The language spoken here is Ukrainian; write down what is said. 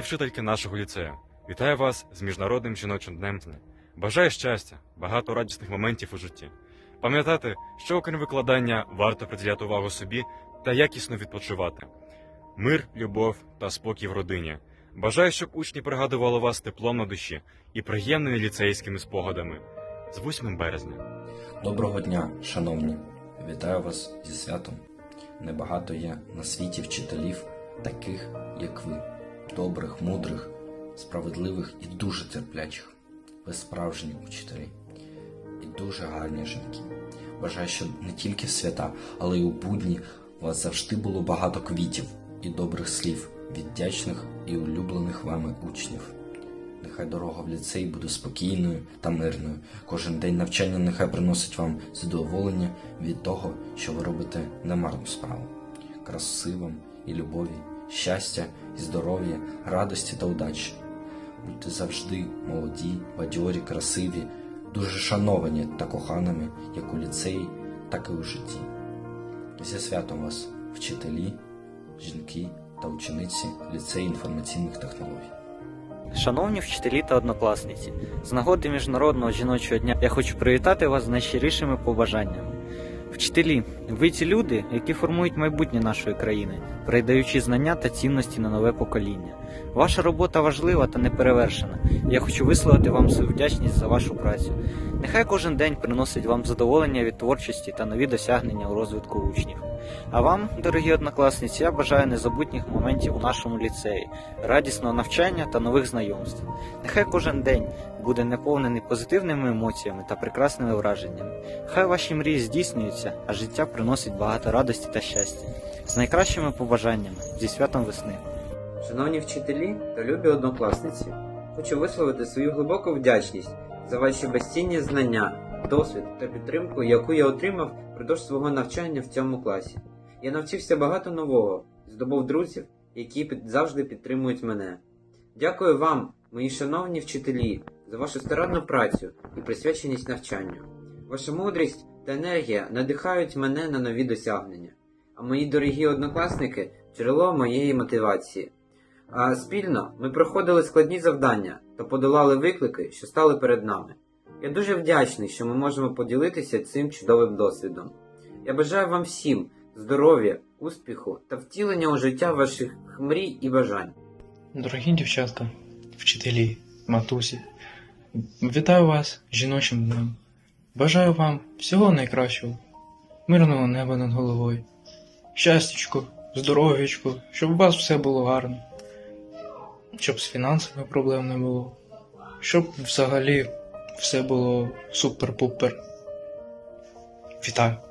Вчительки нашого ліцею, вітаю вас з Міжнародним жіночим днем. Бажаю щастя, багато радісних моментів у житті. Пам'ятати, що окрім викладання варто приділяти увагу собі та якісно відпочивати. Мир, любов та спокій в родині. Бажаю, щоб учні пригадували вас теплом на душі і приємними ліцейськими спогадами. З 8 березня. Доброго дня, шановні! Вітаю вас зі святом. Небагато є на світі вчителів, таких, як ви, добрих, мудрих, справедливих і дуже терплячих. Ви справжні учителі і дуже гарні жінки. Бажаю, щоб не тільки в свята, але й у будні у вас завжди було багато квітів і добрих слів від вдячних і улюблених вами учнів. Нехай дорога в ліцей буде спокійною та мирною. Кожен день навчання нехай приносить вам задоволення від того, що ви робите немарну справу. Краси вам і любові, щастя і здоров'я, радості та удачі. Будьте завжди молоді, бадьорі, красиві, дуже шановані та коханими як у ліцеї, так і у житті. Зі святом вас, вчителі, жінки та учениці ліцею інформаційних технологій. Шановні вчителі та однокласниці, з нагоди Міжнародного жіночого дня я хочу привітати вас з найщирішими побажаннями. Вчителі, ви ті люди, які формують майбутнє нашої країни, передаючи знання та цінності на нове покоління. Ваша робота важлива та неперевершена. Я хочу висловити вам свою вдячність за вашу працю. Нехай кожен день приносить вам задоволення від творчості та нові досягнення у розвитку учнів. А вам, дорогі однокласниці, я бажаю незабутніх моментів у нашому ліцеї, радісного навчання та нових знайомств. Нехай кожен день буде наповнений позитивними емоціями та прекрасними враженнями. Хай ваші мрії здійснюються, а життя приносить багато радості та щастя. З найкращими побажаннями зі святом весни. Шановні вчителі та любі однокласниці, хочу висловити свою глибоку вдячність за ваші безцінні знання, досвід та підтримку, яку я отримав впродовж свого навчання в цьому класі. Я навчився багато нового, здобув друзів, які завжди підтримують мене. Дякую вам, мої шановні вчителі, за вашу старанну працю і присвяченість навчанню. Ваша мудрість та енергія надихають мене на нові досягнення, а мої дорогі однокласники джерело моєї мотивації. А спільно ми проходили складні завдання та подолали виклики, що стали перед нами. Я дуже вдячний, що ми можемо поділитися цим чудовим досвідом. Я бажаю вам всім здоров'я, успіху та втілення у життя ваших мрій і бажань. Дорогі дівчатка, вчителі, матусі, вітаю вас жіночим днем. Бажаю вам всього найкращого, мирного неба над головою, щастячко, здоров'ячко, щоб у вас все було гарно, щоб з фінансами проблем не було, щоб взагалі все було супер-пупер. Вітаю!